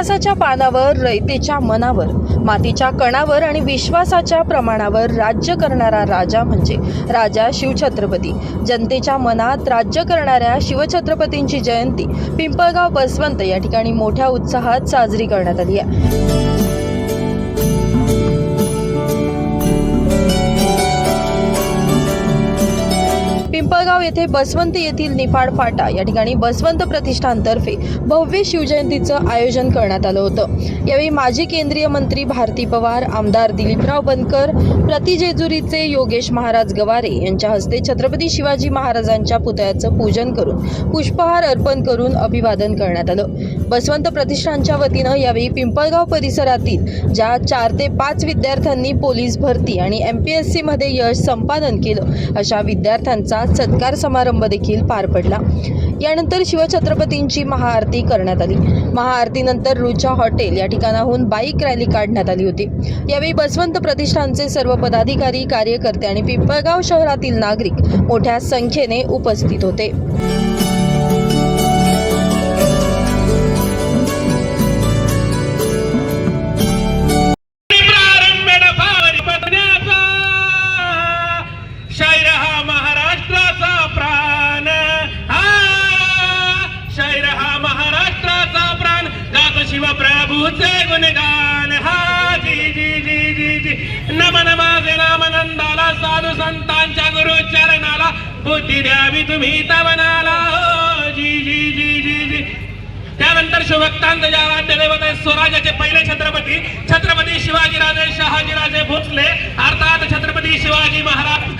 इतिहासाच्या पानावर रयतेच्या मनावर मातीच्या कणावर आणि विश्वासाच्या प्रमाणावर राज्य करणारा राजा म्हणजे राजा शिवछत्रपती. जनतेच्या मनात राज्य करणाऱ्या शिवछत्रपतींची जयंती पिंपळगाव बसवंत या ठिकाणी मोठ्या उत्साहात साजरी करण्यात आली आहे. येथे बसवंत येथील निफाड फाटा या ठिकाणी बसवंत प्रतिष्ठानतर्फे भव्य शिवजयंतीचं आयोजन करण्यात आलं होतं. यावेळी माजी केंद्रीय मंत्री भारती पवार आमदार दिलीपराव बनकर प्रतिजेजुरीचे योगेश महाराज गवारे यांच्या हस्ते छत्रपती शिवाजी महाराजांच्या पुतळ्याचं पूजन करून पुष्पहार अर्पण करून अभिवादन करण्यात आलं. बसवंत प्रतिष्ठानच्या वतीनं यावेळी पिंपळगाव परिसरातील ज्या चार ते पाच विद्यार्थ्यांनी पोलीस भरती आणि एम पी एस सीमध्ये यश संपादन केलं अशा विद्यार्थ्यांचा सत्कार समारंभ देखील पार पडला. यानंतर शिवछत्रपतींची महाआरती करण्यात आली. महाआरतीनंतर रुचा हॉटेल या ठिकाणाहून बाईक रॅली काढण्यात आली होती. यावेळी बसवंत प्रतिष्ठानचे सर्व पदाधिकारी कार्यकर्ते आणि पिंपळगाव शहरातील नागरिक मोठ्या संख्येने उपस्थित होते. शिवप्रभूचे गुणगान हा जी जी जी जी जी। नमन माझे नाम साधू संतांच्या गुरु चरणाला बुद्धी द्यावी तुम्ही तवनाला हो जी जी जी जी जी। त्यानंतर शिवभक्तांचं ज्या राज्यदैवत आहे स्वराज्याचे पहिले छत्रपती छत्रपती शिवाजीराजे शहाजीराजे भोसले अर्थात Chhatrapati Shivaji Maharaj